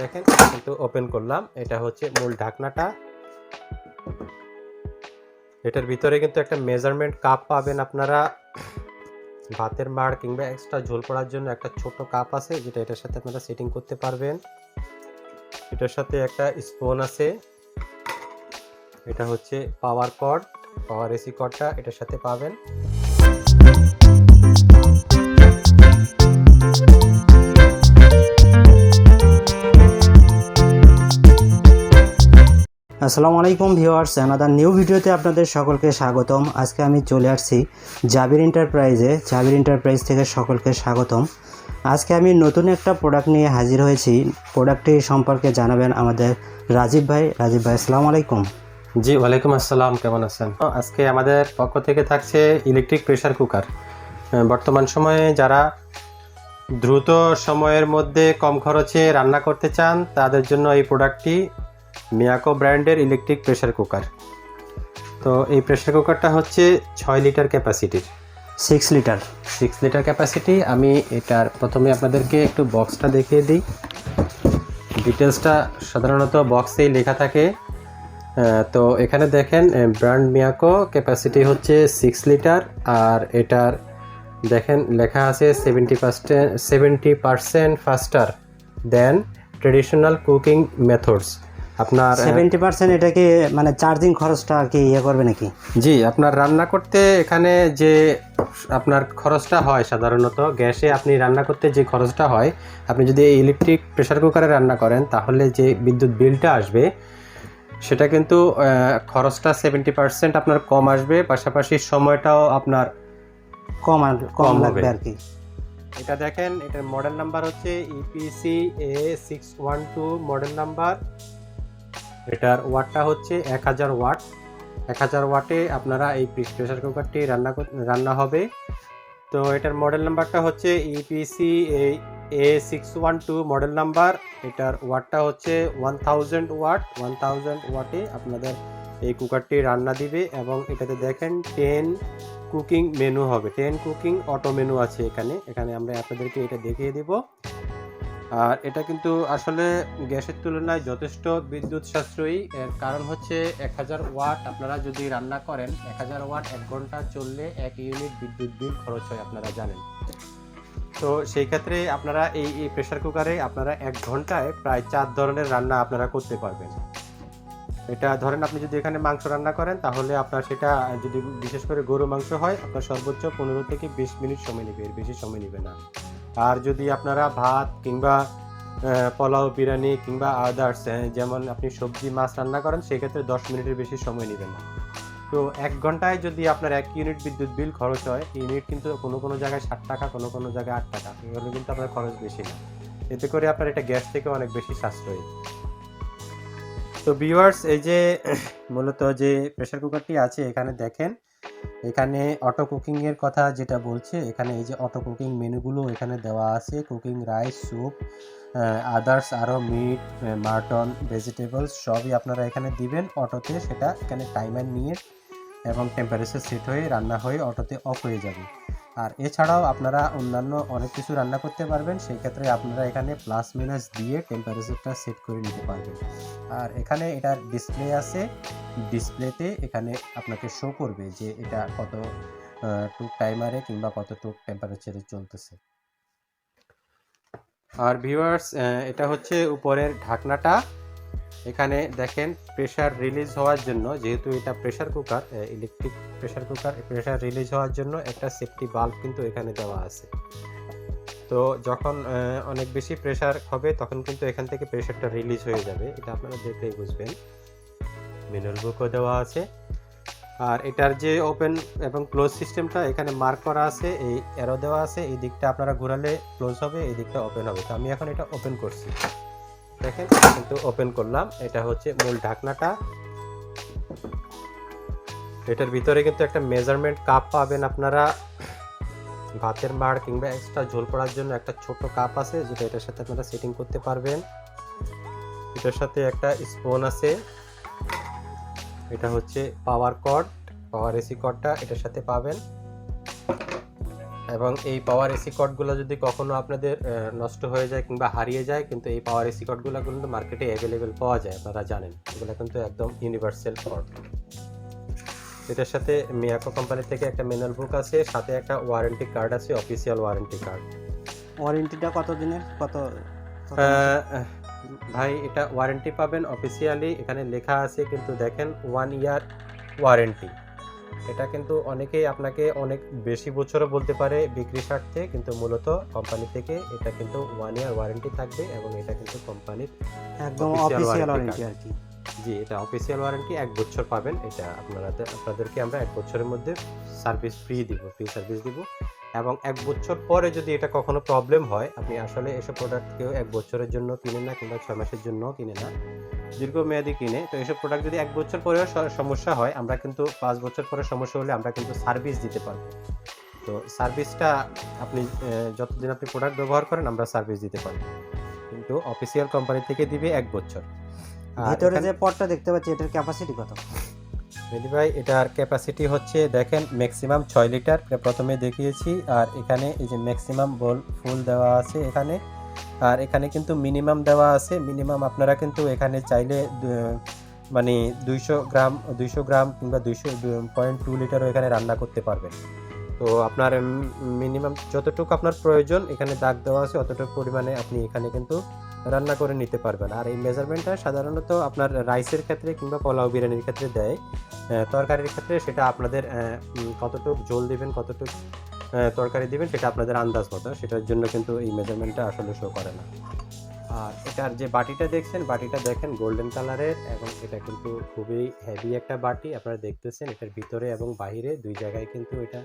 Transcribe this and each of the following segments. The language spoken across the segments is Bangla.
দেখেন, কিন্তু ওপেন করলাম। এটা হচ্ছে মূল ঢাকনাটা। এটার ভিতরে কিন্তু একটা মেজারমেন্ট কাপ পাবেন আপনারা। ভাতের মাড় কিংবা এক্সট্রা ঝোল পড়ার জন্য একটা ছোট কাপ আছে, যেটা এটার সাথে আপনারা সেটিং করতে পারবেন। এটার সাথে একটা স্পুন আছে। এটা হচ্ছে পাওয়ার কর্ড পাওয়ার এসি কর্ডটা এটার সাথে পাবেন। আসসালামু আলাইকুম ভিউয়ার্স অ্যানাদার নিউ ভিডিওতে আপনাদের সকলকে স্বাগতম। আজকে আমি চলে আসছি জাবির এন্টারপ্রাইজে। জাবির এন্টারপ্রাইজ থেকে সকলকে স্বাগতম। আজকে আমি নতুন একটা প্রোডাক্ট নিয়ে হাজির হয়েছি। প্রোডাক্টটি সম্পর্কে জানাবেন আমাদের রাজীব ভাই। রাজীব ভাই, আসসালামু আলাইকুম। জি, ওয়ালাইকুম আসসালাম, কেমন আছেন? আজকে আমাদের পক্ষ থেকে থাকছে ইলেকট্রিক প্রেসার কুকার বর্তমান সময়ে যারা দ্রুত সময়ের মধ্যে কম খরচে রান্না করতে চান, তাদের জন্য এই প্রোডাক্টটি মিয়াকো ব্র্যান্ডের ইলেকট্রিক প্রেসার কুকার তো এই প্রেসার কুকারটা হচ্ছে ছয় litre ক্যাপাসিটির six litre six litre capacity আমি এটার প্রথমে আপনাদেরকে একটু বক্সটা দেখিয়ে দিই। ডিটেলসটা সাধারণত বক্সেই লেখা থাকে। তো এখানে দেখেন ব্র্যান্ড মিয়াকো ক্যাপাসিটি হচ্ছে সিক্স লিটার আর এটার দেখেন লেখা আছে seventy percent seventy percent faster than traditional cooking methods আপনার সেভেন্টি পার্সেন্ট এটাকে মানে চার্জিং খরচটা আর কি ইয়ে করবে নাকি? জি আপনার রান্না করতে এখানে যে আপনার খরচটা হয় সাধারণত গ্যাসে আপনি রান্না করতে যে খরচটা হয় আপনি যদি এই ইলেকট্রিক প্রেসার কুকারে রান্না করেন তাহলে যে বিদ্যুৎ বিলটা আসবে সেটা কিন্তু খরচটা সেভেন্টি পার্সেন্ট আপনার কম আসবে পাশাপাশি সময়টাও আপনার কম কম লাগবে আর কি। এটা দেখেন এটার মডেল নাম্বার হচ্ছে EPC A six one two model number এটার ওয়াটটা হচ্ছে এক হাজার ওয়াট। এক হাজার ওয়াটে আপনারা এই প্রেসার কুকারটি রান্না রান্না হবে। তো এটার মডেল নাম্বারটা হচ্ছে EPC A six one two model number. এটার ওয়াটটা হচ্ছে one thousand watt. One thousand ওয়াটে আপনাদের এই কুকারটি রান্না দিবে এবং এটাতে দেখেন টেন কুকিং মেনু হবে। টেন কুকিং অটো মেনু আছে এখানে। এখানে আমরা আপনাদেরকে এটা দেখিয়ে দেব। আর এটা কিন্তু আসলে গ্যাসের তুলনায় যথেষ্ট বিদ্যুৎ সাশ্রয়ী এর কারণ হচ্ছে এক হাজার ওয়াট আপনারা যদি রান্না করেন, এক হাজার ওয়াট এক ঘণ্টা চললে এক ইউনিট বিদ্যুৎ বিল খরচ হয়, আপনারা জানেন। তো সেই ক্ষেত্রে আপনারা এই এই প্রেসার কুকারে আপনারা এক ঘন্টায় প্রায় চার ধরনের রান্না আপনারা করতে পারবেন। এটা ধরেন আপনি যদি এখানে মাংস রান্না করেন, তাহলে আপনার সেটা যদি বিশেষ করে গরু মাংস হয়, আপনার সর্বোচ্চ পনেরো থেকে বিশ মিনিট সময় নেবে, এর বেশি সময় নেবে না। আর যদি আপনারা ভাত কিংবা পোলাও, বিরিয়ানি কিংবা আদার্স যেমন আপনি সবজি, মাছ রান্না করেন, সেক্ষেত্রে দশ মিনিটের বেশি সময় নেবেন না। তো এক ঘন্টায় যদি আপনার এক ইউনিট বিদ্যুৎ বিল খরচ হয় ইউনিট কিন্তু কোনো কোনো জায়গায় ষাট টাকা, কোনো কোনো জায়গায় আট টাকা, এগুলো কিন্তু আপনার খরচ বেশি না। এতে করে আপনার এটা গ্যাস থেকে অনেক বেশি সাশ্রয়ী। তো ভিউয়ার্স এই যে, মূলত যে প্রেসার কুকারটি আছে, এখানে দেখেন এখানে অটো কুকিং এর কথা যেটা বলছে, এখানে এই যে অটো কুকিং মেনুগুলো এখানে দেওয়া আছে। কুকিং রাইস স্যুপ আদার্স আরও মিট মাটন ভেজিটেবলস সবই আপনারা এখানে দিবেন অটোতে। সেটা এখানে টাইমার নিয়ে এবং টেম্পারেচার সেট হয়ে, রান্না হয়ে অটোতে অফ হয়ে যাবে। আর এছাড়াও আপনারা অন্যান্য অনেক কিছু রান্না করতে পারবেন, সেই ক্ষেত্রে আপনারা এখানে প্লাস মাইনাস দিয়ে টেম্পারেচারটা সেট করে নিতে পারবেন। আর এখানে এটার ডিসপ্লে আছে। ডিসপ্লেতে এখানে আপনাকে শো করবে যে এটা কত টুক টাইমারে কিংবা কত টুক টেম্পারেচারে চলতেছে। আর ভিউয়ার্স এটা হচ্ছে উপরের ঢাকনাটা। এখানে দেখেন প্রেশার রিলিজ হওয়ার জন্য, যেহেতু এটা pressure cooker electric pressure cooker pressure release হওয়ার জন্য একটা সেফটি বাল্ব কিন্তু এখানে দেওয়া আছে। তো যখন অনেক বেশি প্রেশার হবে, তখন কিন্তু এখান থেকে প্রেশারটা রিলিজ হয়ে যাবে। এটা আপনারা দেখলেই বুঝবেন। মেনুর বুকও দেওয়া আছে। আর এটার যে ওপেন এবং ক্লোজ সিস্টেমটা এখানে মার্ক করা আছে, এই অ্যারো দেওয়া আছে, এই দিকটা আপনারা ঘোরালে ক্লোজ হবে, এই দিকটা ওপেন হবে। তো আমি এখন এটা ওপেন করছি। দেখেন, কিন্তু ওপেন করলাম। এটা হচ্ছে মূল ঢাকনাটা। এটার ভিতরে কিন্তু একটা মেজারমেন্ট কাপ পাবেন আপনারা। ভাতের মাড় কিংবা এক্সট্রা ঝোল পড়ার জন্য একটা ছোট কাপ আছে, যেটা এটার সাথে আপনারা সেটিং করতে পারবেন। এটার সাথে একটা স্পুন আছে। এটা হচ্ছে পাওয়ার কর্ড পাওয়ার এসি কর্ডটা এটার সাথে পাবেন। এবং এই পাওয়ার এসি কর্ডগুলো যদি কখনো আপনাদের নষ্ট হয়ে যায় কিংবা হারিয়ে যায় কিন্তু এই পাওয়ার এসি কর্ডগুলো কিন্তু মার্কেটে অ্যাভেলেবেল পাওয়া যায় আপনারা জানেন। এগুলো কিন্তু একদম ইউনিভার্সাল কর্ড এটার সাথে মিয়াকো কোম্পানি থেকে একটা ম্যানুয়াল বুক আছে সাথে একটা ওয়ারেন্টি কার্ড আছে অফিসিয়াল ওয়ারেন্টি কার্ড ওয়ারেন্টিটা কত দিনের কত কত ভাই এটা ওয়ারেন্টি পাবেন অফিসিয়ালি এখানে লেখা আছে কিন্তু দেখেন ওয়ান ইয়ার ওয়ারেন্টি এটা কিন্তু অনেকেই আপনাকে অনেক বেশি বছরও বলতে পারে বিক্রি স্বার্থে কিন্তু মূলত কোম্পানি থেকে এটা কিন্তু ওয়ান ইয়ার ওয়ারেন্টি থাকবে এবং এটা কিন্তু কোম্পানির একদম অফিসিয়াল ওয়ারেন্টি আর কি। জি এটা অফিসিয়াল ওয়ারেন্টি এক বছর পাবেন। এটা আপনারা আপনাদেরকে আমরা এক বছরের মধ্যে সার্ভিস ফ্রি দিব ফ্রি সার্ভিস দিব। এবং এক বছর পরে যদি এটা কখনো প্রবলেম হয় আপনি আসলে এসব প্রোডাক্ট কেউ এক বছরের জন্য কিনে না কিংবা ছয় মাসের জন্য কিনে না। দীর্ঘমেয়াদী কিনে। তো এসব প্রোডাক্ট যদি এক বছর পরেও সমস্যা হয় আমরা কিন্তু পাঁচ বছর পরে সমস্যা হলে আমরা কিন্তু সার্ভিস দিতে পারব। তো সার্ভিসটা আপনি যতদিন আপনি প্রোডাক্ট ব্যবহার করেন আমরা সার্ভিস দিতে পারব। কিন্তু অফিসিয়াল কোম্পানি থেকে দিবে এক বছর। ভিতরে যে পটটা দেখতে পাচ্ছি এটার ক্যাপাসিটি কত? মেহেদি ভাই, এটার ক্যাপাসিটি হচ্ছে, দেখেন ম্যাক্সিমাম ছয় লিটার প্রথমে দেখিয়েছি, আর এখানে এই যে ম্যাক্সিমাম বল ফুল দেওয়া আছে এখানে, আর এখানে কিন্তু মিনিমাম দেওয়া আছে মিনিমাম আপনারা কিন্তু এখানে চাইলে মানে দুইশো গ্রাম দুইশো গ্রাম কিংবা দুইশো পয়েন্ট টু লিটারও এখানে রান্না করতে পারবেন। তো আপনার মিনিমাম যতটুকু আপনার প্রয়োজন, এখানে দাগ দেওয়া আছে, অতটুকু পরিমাণে আপনি এখানে কিন্তু রান্না করে নিতে পারবেন আর এই মেজারমেন্টটা সাধারণত আপনার রাইসের ক্ষেত্রে কিংবা পোলাও বিরিয়ানির ক্ষেত্রে দেয়। তরকারির ক্ষেত্রে সেটা আপনাদের কতটুকু জল দিবেন, কতটুকু তরকারি দিবেন সেটা আপনাদের আন্দাজ মতো। সেটার জন্য কিন্তু এই মেজারমেন্টটা আসলে শো করে না। আর এটার যে বাটিটা দেখছেন, বাটিটা দেখেন গোল্ডেন কালারের এবং এটা কিন্তু খুবই হেভি একটা বাটি। আপনারা দেখতেছেন এটার ভিতরে এবং বাইরে দুই জায়গায় কিন্তু এটা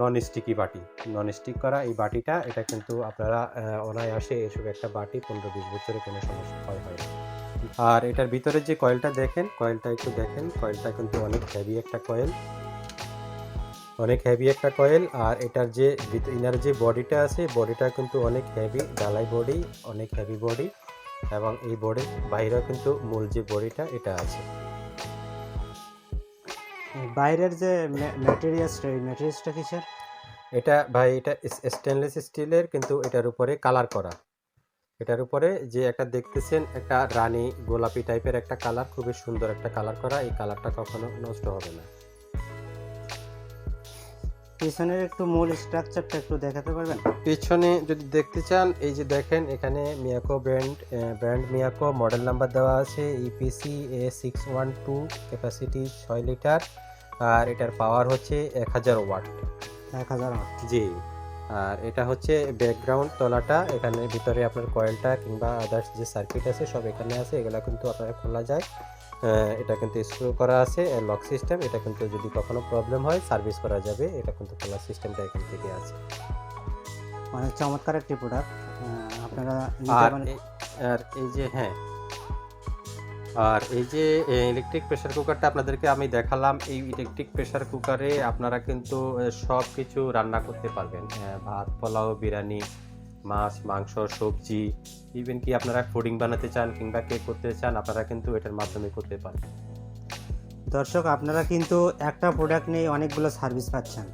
নন স্টিকি বাটি। নন স্টিক করা এই বাটিটা, এটা কিন্তু আপনারা অনায়াসে এসব একটা বাটি পনেরো বিশ বছরে কোনো সমস্যা হয় হয় আর এটার ভিতরে যে কয়েলটা দেখেন কয়েলটা একটু দেখেন কয়েলটা কিন্তু অনেক হেভি একটা কয়েল অনেক হেভি একটা কয়েল আর এটার যে ইনার যে বডিটা আছে, বডিটা কিন্তু অনেক হেভি ডালাই বডি, অনেক হেভি বডি, এবং এই বডির বাইরেও কিন্তু মূল যে বডিটা, এটা আছে। বাইরের যে ম্যাটেরিয়ালসটা এই ম্যাটেরিয়ালসটা কিসের? এটা ভাই এটা স্টেনলেস স্টিলের কিন্তু এটার উপরে কালার করা। এটার উপরে যে একটা দেখতেছেন একটা রানী গোলাপি টাইপের একটা কালার খুবই সুন্দর একটা কালার করা এই কালারটা কখনো নষ্ট হবে না। পিছনের একটু মূল স্ট্রাকচারটা একটু দেখাতে পারবেন? পিছনে যদি দেখতে চান এই যে দেখেন এখানে Miyako brand brand Miyako model number দেওয়া আছে EPC A six one two capacity ছয় লিটার আর এটার পাওয়ার হচ্ছে এক হাজার ওয়াট এক হাজার আট জি আর এটা হচ্ছে ব্যাকগ্রাউন্ড তলাটা। এখানে ভিতরে আপনার কয়েলটা কিংবা আদার্স যে সার্কিট আছে সব এখানে আছে। এগুলো কিন্তু আপনারা খোলা যায়। এটা কিন্তু স্ক্রু করা আছে লক সিস্টেম এটা কিন্তু যদি কখনো প্রবলেম হয় সার্ভিস করা যাবে। এটা কিন্তু খোলা সিস্টেমটা এখান থেকে আছে। অনেক চমৎকার একটি প্রোডাক্ট আপনারা এই- আর এই যে হ্যাঁ আর এই যে ইলেকট্রিক প্রেসার কুকারটা আপনাদেরকে আমি দেখালাম, এই ইলেকট্রিক প্রেসার কুকারে আপনারা কিন্তু সব কিছু রান্না করতে পারবেন। ভাত, পোলাও, বিরিয়ানি, মাছ, মাংস, সবজি ইভেন কি আপনারা ফুডিং বানাতে চান কিংবা কেক করতে চান, আপনারা কিন্তু এটার মাধ্যমে করতে পারেন দর্শক, আপনারা কিন্তু একটা প্রোডাক্ট নিয়ে অনেকগুলো সার্ভিস পাচ্ছেন।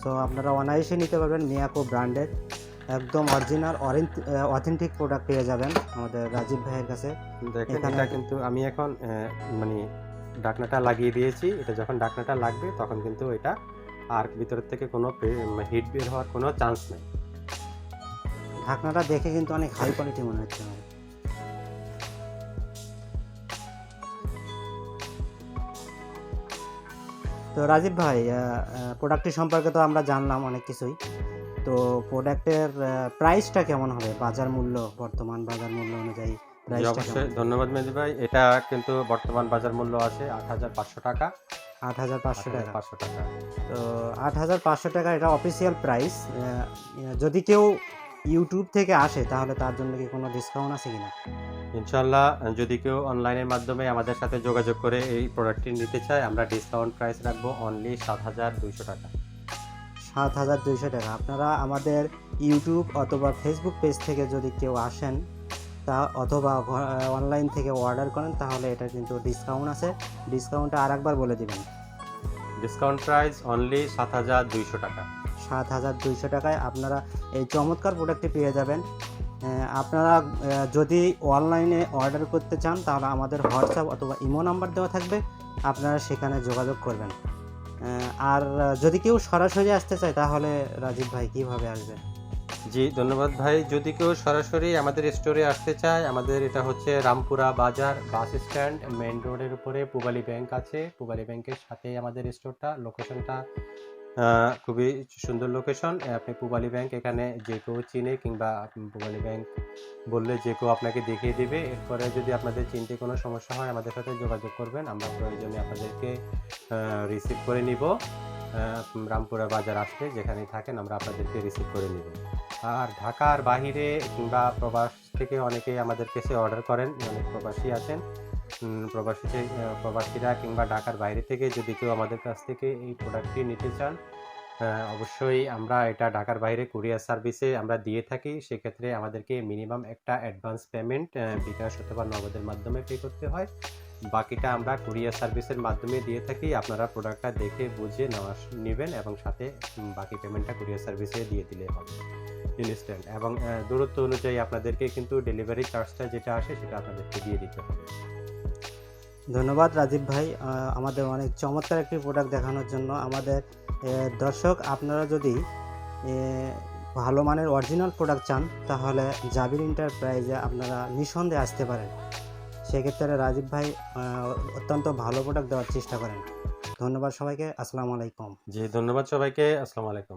সো আপনারা অনায়াসে নিতে পারবেন মিয়াকো ব্র্যান্ডের একদম অরিজিনাল অথেন্টিক প্রোডাক্ট পেয়ে যাবেন আমাদের রাজীব ভাইয়ের কাছে। দেখেন এটা কিন্তু আমি এখন মানে ডাকনাটা লাগিয়ে দিয়েছি। এটা যখন ডাকনাটা লাগবে তখন কিন্তু এটা আর ভিতর থেকে কোনো হিট বের হওয়ার কোনো চান্স নেই। ঢাকনাটা দেখে কিন্তু অনেক হাই কোয়ালিটি মনে হচ্ছে আমার। তো রাজীব ভাই প্রোডাক্টটি সম্পর্কে তো আমরা জানলাম অনেক কিছুই। তো প্রোডাক্টের প্রাইসটা কেমন হবে? বাজার মূল্য বর্তমান বাজার মূল্য অনুযায়ী অবশ্যই। ধন্যবাদ মেহেদি ভাই। এটা কিন্তু বর্তমান বাজার মূল্য আছে আট হাজার পাঁচশো টাকা। আট হাজার পাঁচশো টাকা। পাঁচশো টাকা। তো আট হাজার পাঁচশো টাকা এটা অফিসিয়াল প্রাইস যদি কেউ ইউটিউব থেকে আসে তাহলে তার জন্য কি কোনো ডিসকাউন্ট আছে কিনা? ইনশাল্লাহ যদি কেউ অনলাইনের মাধ্যমে আমাদের সাথে যোগাযোগ করে এই প্রোডাক্টটি নিতে চায় আমরা ডিসকাউন্ট প্রাইস রাখব অনলি সাত হাজার দুইশো টাকা। সাত হাজার দুইশো টাকা। আপনারা আমাদের ইউটিউব অথবা ফেসবুক পেজ থেকে যদি কেউ আসেন তা অথবা অনলাইন থেকে অর্ডার করেন তাহলে এটা কিন্তু ডিসকাউন্ট আছে। ডিসকাউন্টটা আর একবার বলে দেবেন। ডিসকাউন্ট প্রাইস অনলি সাত হাজার দুইশো টাকা। সাত হাজার দুইশো টাকায় আপনারা এই চমৎকার প্রোডাক্টটি পেয়ে যাবেন। আপনারা যদি অনলাইনে অর্ডার করতে চান তাহলে আমাদের হোয়াটসঅ্যাপ অথবা ইমো নাম্বার দেওয়া থাকবে। আপনারা সেখানে যোগাযোগ করবেন। আর যদি কেউ সরাসরি আসতে চায়, তাহলে রাজীব ভাই কীভাবে আসবে? জি, ধন্যবাদ ভাই। যদি কেউ সরাসরি আমাদের স্টোরে আসতে চায়, আমাদের এটা হচ্ছে রামপুরা বাজার বাস স্ট্যান্ড মেন রোডের উপরে পুবালি ব্যাংক আছে। পুবালি ব্যাংকের সাথেই আমাদের স্টোরটা লোকেশনটা খুবই সুন্দর লোকেশন আপনি পুবালি ব্যাংক এখানে যে কেউ চিনে কিংবা পুবালি ব্যাংক বললে যে কেউ আপনাকে দেখিয়ে দেবে। এরপরে যদি আপনাদের চিনতে কোনো সমস্যা হয়, আমাদের সাথে যোগাযোগ করবেন। আমরা প্রয়োজনে আপনাদেরকে রিসিভ করে নিব। রামপুরা বাজার আসলে যেখানে থাকেন, আমরা আপনাদেরকে রিসিভ করে নিব। আর ঢাকার বাহিরে কিংবা প্রবাস থেকে অনেকেই আমাদের কাছে অর্ডার করেন। অনেক প্রবাসী আছেন। প্রবাসী প্রবাসীরা কিংবা ঢাকার বাইরে থেকে যদি কেউ আমাদের কাছ থেকে এই প্রোডাক্টটি নিতে চান অবশ্যই আমরা এটা ঢাকার বাইরে কুরিয়ার সার্ভিসে আমরা দিয়ে থাকি। সেক্ষেত্রে আমাদেরকে মিনিমাম একটা অ্যাডভান্স পেমেন্ট বিকাশ অথবা নগদের মাধ্যমে পে করতে হয়। বাকিটা আমরা কুরিয়ার সার্ভিসের মাধ্যমে দিয়ে থাকি। আপনারা প্রোডাক্টটা দেখে, বুঝে নেওয়া, নেবেন এবং সাথে বাকি পেমেন্টটা কুরিয়ার সার্ভিসে দিয়ে দিলে হবে। ইনস্ট্যান্ট এবং দূরত্ব অনুযায়ী আপনাদেরকে কিন্তু ডেলিভারি চার্জটা যেটা আসে সেটা আপনাদেরকে দিয়ে দিতে হবে। ধন্যবাদ রাজীব ভাই। আমাদের অনেক চমৎকার একটি প্রোডাক্ট দেখানোর জন্য। আমাদের দর্শক, আপনারা যদি ভালো মানের অরিজিনাল প্রোডাক্ট চান, তাহলে জাবির এন্টারপ্রাইজে আপনারা নিঃসন্দেহে আসতে পারেন। সেক্ষেত্রে রাজীব ভাই অত্যন্ত ভালো প্রোডাক্ট দেওয়ার চেষ্টা করেন। ধন্যবাদ সবাইকে। আসসালামু আলাইকুম। জি, ধন্যবাদ সবাইকে। আসসালামু আলাইকুম।